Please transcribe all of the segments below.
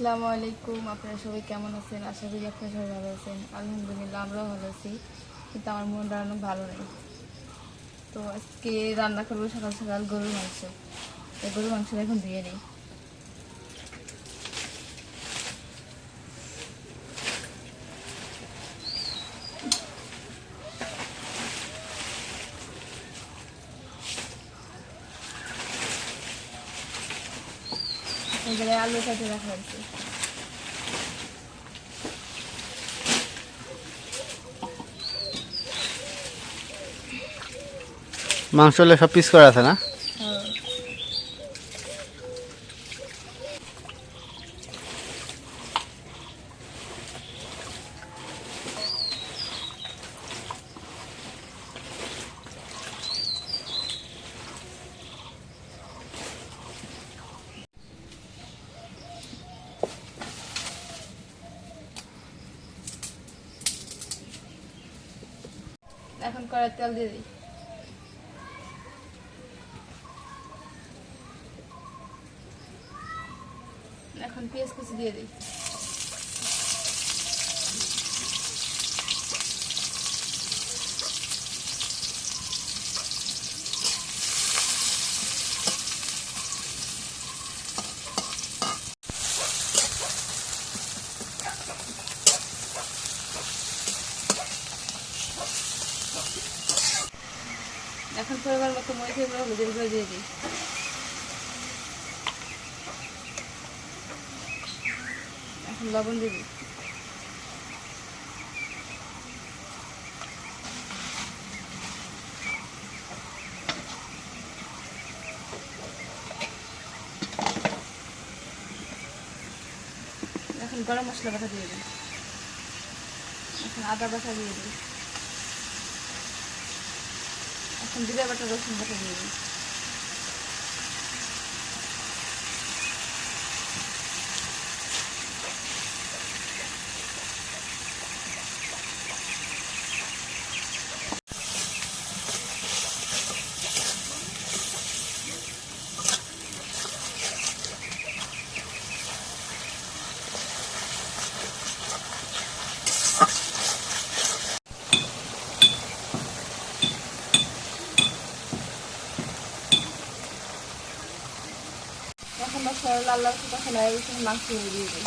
আসসালামু আলাইকুম। আপনারা সবাই কেমন আছেন? আশা করি আপনারা সবাই ভালো আছেন। আলহামদুলিল্লাহ, আমরাও ভালো আছি। কিন্তু আমার মন রান্না ভালো নেই। তো আজকে রান্না করব সকাল সকাল গরুর মাংস। গরুর মাংসটা এখন দিয়ে নিই। এই আলু রাখা মাংস সব পিস করা আছে না হ্যাঁ। এখন কড়াই তেল দিয়ে দিই। এখন পেঁয়াজ কুচি দিয়ে দিই। মতো দিয়ে দিই। এখন লবণ দিই। এখন গরম মশলা বাটা দিয়ে দিই। এখন আদা বাটা দিয়ে দিই। জিরা বাটা রসুন বাটা দিয়ে দিই এখন মশলা লাল লাল তখন মাংস দিয়ে দিই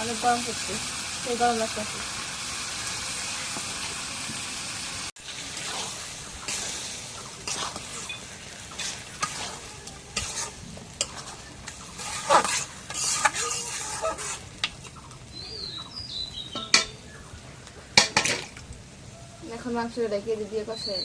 অনেক গরম করছে সেই গরম লাগতেছে এখন মাংস রেখে দিয়ে কষাই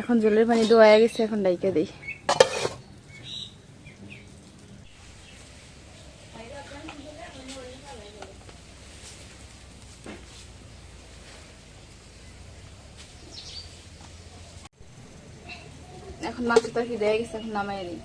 এখন জলের পানি দোয়া গেছে, এখন ডাইকে দিই। এখন মাছ তরকারি দেয়া গেছে, এখন নামাই দিই।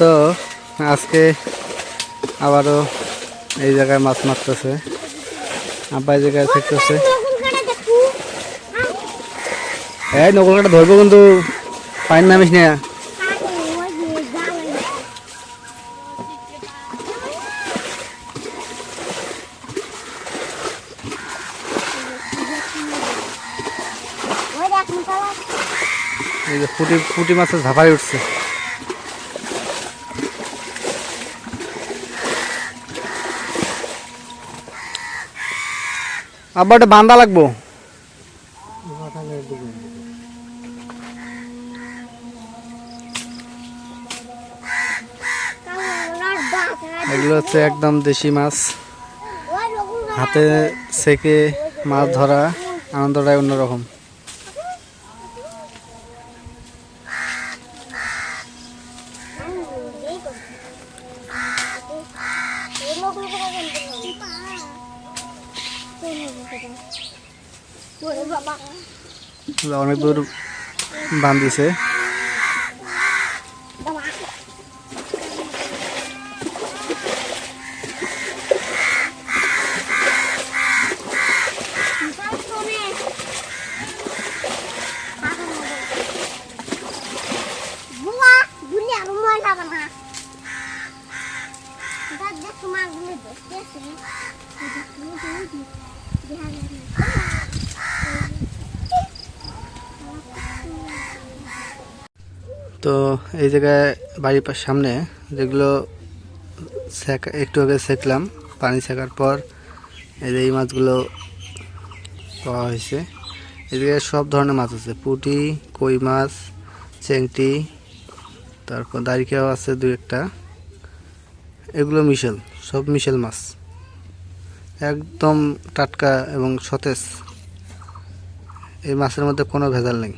তো আজকে আবারও এই জায়গায় মাছ মারতেছে। আব্বা এই জায়গায় থাকতেছে। এই নকল কাটা ধরবো কিন্তু পানি নামিস না। এই যে পুটি পুটি মাছের ঝাপাই উঠছে। আব্বা ওটা বান্দা লাগবো। এগুলো হচ্ছে একদম দেশি মাছ। হাতে সেকে মাছ ধরা আনন্দটাই অন্যরকম। অনেক দূর বান্ধিছে। বুয়া বুলি আর তো এই জায়গায় বাড়ির সামনে যেগুলো একটু আগে সেকলাম পানি সেকার পর এই যে এই মাছগুলো পাওয়া হয়েছে। এই জায়গায় সব ধরনের মাছ আছে, পুঁটি, কই মাছ, চেংটি, তারপর দারিকাও আছে দু একটা। এগুলো মিশেল, সব মিশেল মাছ। একদম টাটকা এবং সতেজ। এই মাছের মধ্যে কোনো ভেজাল নেই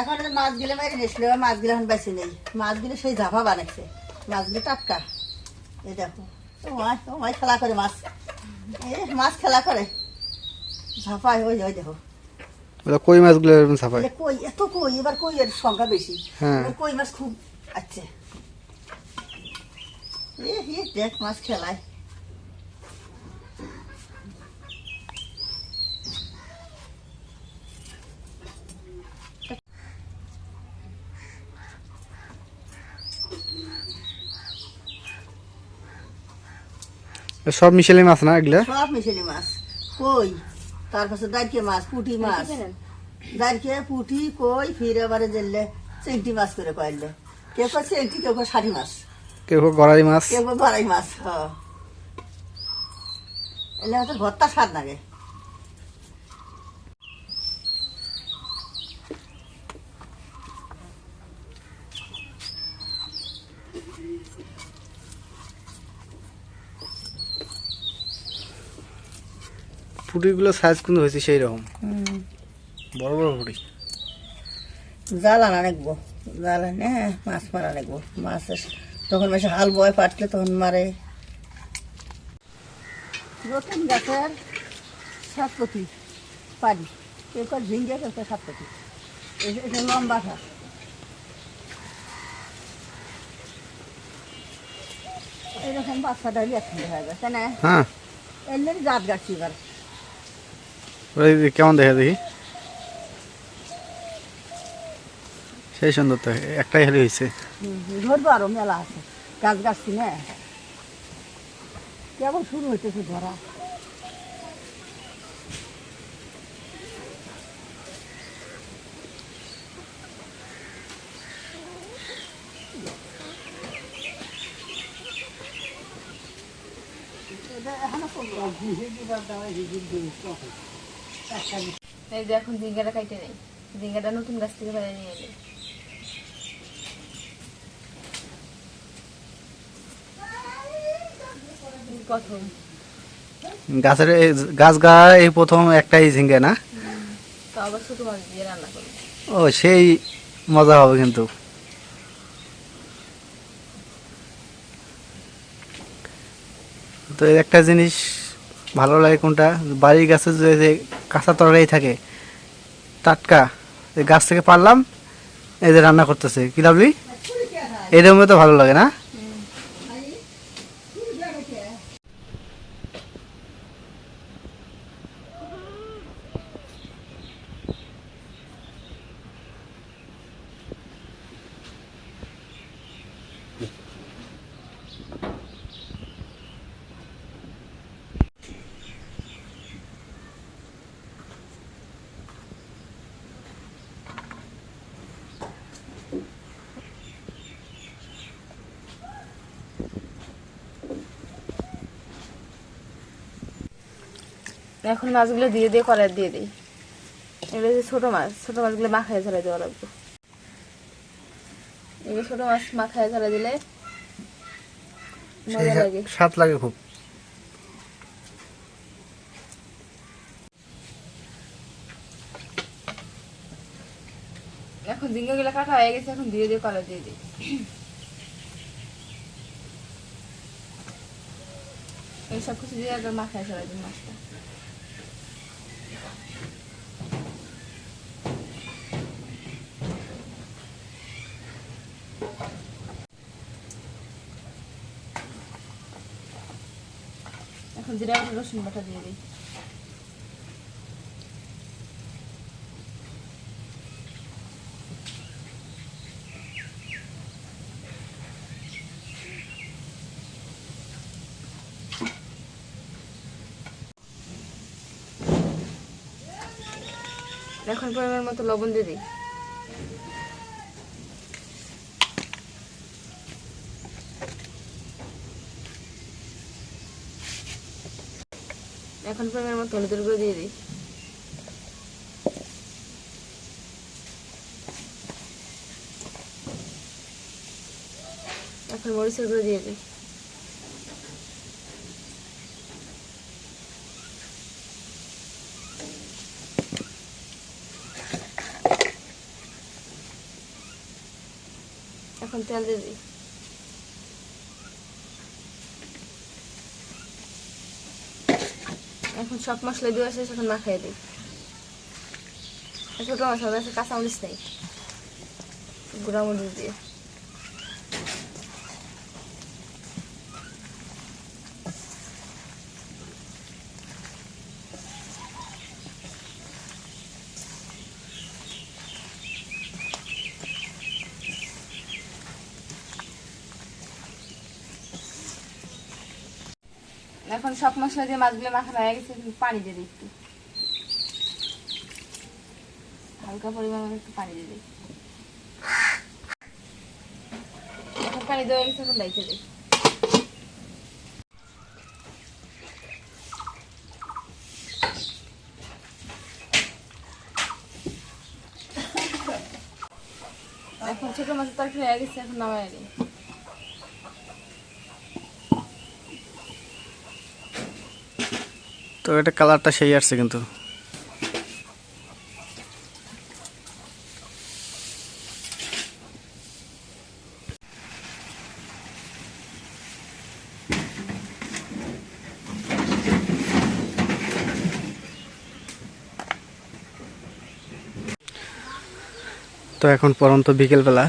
এখন এই মাছগুলো নিয়েছিল এবার মাছগুলো এখন বেশি নেই। মাছগুলো সেই ঝাপা বানাচ্ছে মাছগুলো টাটকা। এই দেখো। তোমায় তোমায় খেলা করে মাছ। এই মাছ খেলা করে। ঝাপায় ওই ওই দেখো। কই মাছগুলো এরকম ছাপায় কই এত কই এবার কই এর সংখ্যা বেশি? হ্যাঁ। কই মাছ খুব আছে। এ হি দেখ মাছ খেলায়। সব মিশেলি মাছ না এগুলা? সব মিশেলি মাছ। কই? তারপরে দাইকে মাছ পুঁটি মাছ। দাইকে পুঁটি কই ফিরে এবারে জেললে চেন্টি মাছ করে কয়লে কেউ কো চেংটি কেউ কো ষাটি মাছ। কেউ কো গড়াই মাছ? কেউ কো গড়াই মাছ হ্যাঁ এলে হয়তো ভর্তা স্বাদ লাগে। পুটিগুলো সাইজ কিন্তু হয়েছে সেই রকম বড় বড় পুটি। জাল আনা রাখব জাল এনে মাছ মারা লাগবো মাছ তখন বেশি হাল বয় পাটলে তখন মারে। নতুন গাছের সাতপতি পারি। কেউ কার ঝিঙ্গে কেউ কার সাতপতি এটা লম্বা ঘাস। এরকম বাচ্চাটা একসঙ্গে হয়ে গেছে না? হ্যাঁ। এমনি জাত গাছ এবার। কেমন দেখে দেখি সেই সুন্দর তো একটাই হালি হয়েছে হুম, ধরবো আরও মেলা আছে গাছ গাছ কিনে কেবল শুরু হইতেছে ধরা এই যে এখন ঝিঙ্গাটা কাইটে নেই। ঝিঙ্গাটা নতুন গাছ থেকে বাইরে নিয়ে এলে। প্রথম। গাছের গাছ গা এই প্রথম একটাই ঝিঙ্গে না? ও সেই মজা হবে কিন্তু। তো একটা জিনিস ভালো লাগে কোনটা? বাড়ির গাছে যে কাঁচা তরকারি থাকে, টাটকা গাছ থেকে পারলাম এদের রান্না করতেছে। কি লাভলি? এরকম তো ভালো লাগে না? এখন মাছগুলো দিয়ে দিয়ে কলার দিয়ে দিই। এগুলো যে ছোটো মাছ ছোটো মাছগুলো মাখায় ঝালাই দেওয়া লাগবে। এগুলো ছোটো মাছ মাখায় ঝালাই দিলে মজা লাগে। স্বাদ লাগে খুব। এখন ঝিঙ্গাগুলো কাটা হয়ে গেছে এখন দিয়ে দিয়ে কলা দিয়ে দিই। এই সব কিছু দিয়ে মাখায় ঝালাই দিই মাছটা। জিরা রসুন বাটা দিয়ে দিই। এখন পরিমাণ মতো লবণ দিয়ে দিই। এখন পরিমাণ মতো হলুদের গুঁড়ো দিয়ে দিই। এখন মরিচের গুঁড়ো দিয়ে দিই। এখন তেল দিয়ে দিই। এখন সব মশলা দিয়ে আসে এখন মাখাই দিই। ছোটো মশলা কাঁচা কাঁচামরিচ নেই। গুঁড়া মরিচ দিয়ে এখন সব মশলা দিয়ে মাছগুলো মাখানো হয়ে গেছে পানি দিয়ে দিই একটু। হালকা পরিমাণে একটু পানি দিয়ে দিই এখন পানি দেওয়া গেছে, এখন দাইতে দিই এখন ছোট মাছের তরকারি হয়ে গেছে, এখন নামাই দিই তো এটা কালারটা সেই আসছে কিন্তু। তো এখন পরন্ত বিকেলবেলা।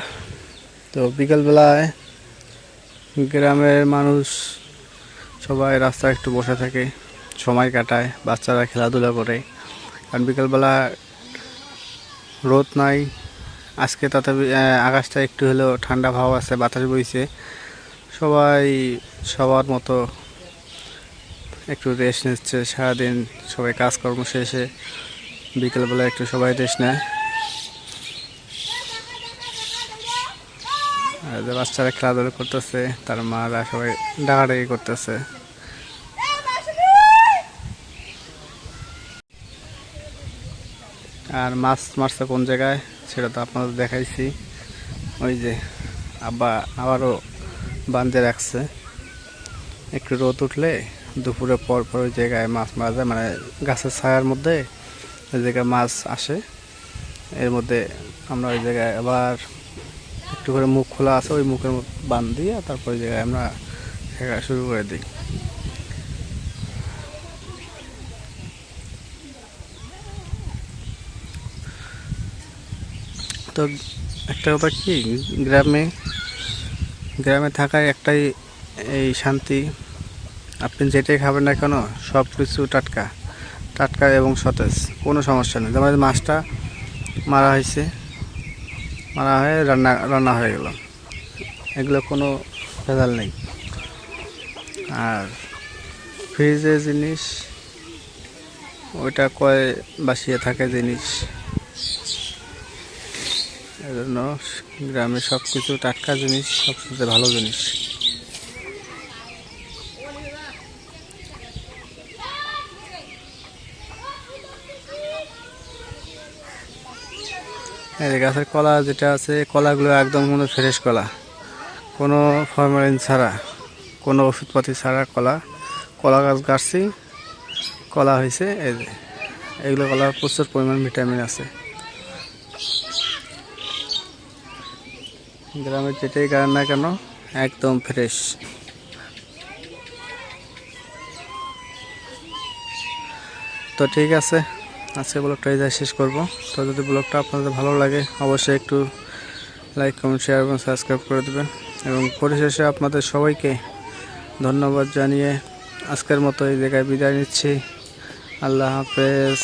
তো বিকেলবেলায় গ্রামের মানুষ সবাই রাস্তায় একটু বসে থাকে। সময় কাটায় বাচ্চারা খেলাধুলা করে। কারণ বিকেলবেলা রোদ নাই আজকে আহ, আকাশটা একটু হলেও ঠান্ডা ভাব আছে বাতাস বইছে। সবাই সবার মতো একটু রেস্ট নিচ্ছে সারাদিন সবাই কাজকর্ম শেষে বিকেলবেলা একটু সবাই রেস্ট নেয়। আর যে বাচ্চারা খেলাধুলা করতেছে তার মারা সবাই ডাকাডাকি করতেছে। আর মাছ মারছে কোন জায়গায়, সেটা তো আপনাদের দেখাইছি। ওই যে আব্বা আবারও বাঁধে রাখছে। একটু রোদ উঠলে দুপুরে পর পর ওই জায়গায় মাছ মারা যায় মানে গাছের ছায়ার মধ্যে ওই জায়গায় মাছ আসে। এর মধ্যে আমরা ওই জায়গায় আবার একটু করে মুখ খোলা আছে, ওই মুখের বান দিয়ে তারপর ওই জায়গায় আমরা শুরু করে দিই। তো একটা কথা কি, গ্রামে গ্রামে থাকায় একটাই এই শান্তি। আপনি যেটাই খাবেন না কেন সব কিছু টাটকা টাটকা এবং সতেজ, কোনো সমস্যা নেই। যেমন মাছটা মারা হয়েছে, মারা হয়ে রান্না রান্না হয়ে গেল। এগুলো কোনো ভেজাল নেই। আর ফ্রিজের জিনিস, ওইটা কয় বাসিয়ে থাকে জিনিস। এজন্য গ্রামে সব কিছু টাটকা জিনিস সব সবচেয়ে ভালো জিনিস। এই গাছের কলা যেটা আছে কলাগুলো একদম কোনো ফ্রেশ কলা। কোনো ফরমালিন ছাড়া, কোনো ওষুধপাতি ছাড়া কলা। কলা গাছ গাছছি কলা হয়েছে এই যে। এগুলো কলার প্রচুর পরিমাণ ভিটামিন আছে। গ্রামের যেটাই গান না কেন, একদম ফ্রেশ তো ঠিক আছে, আজকে ব্লগটা এই শেষ করব। তো যদি ব্লগটা আপনাদের ভালো লাগে, অবশ্যই একটু লাইক কমেন্ট শেয়ার এবং সাবস্ক্রাইব করে দেবেন। এবং পরিশেষে আপনাদের সবাইকে ধন্যবাদ জানিয়ে আজকের মতো এই জায়গায় বিদায় নিচ্ছি। আল্লাহ হাফেজ।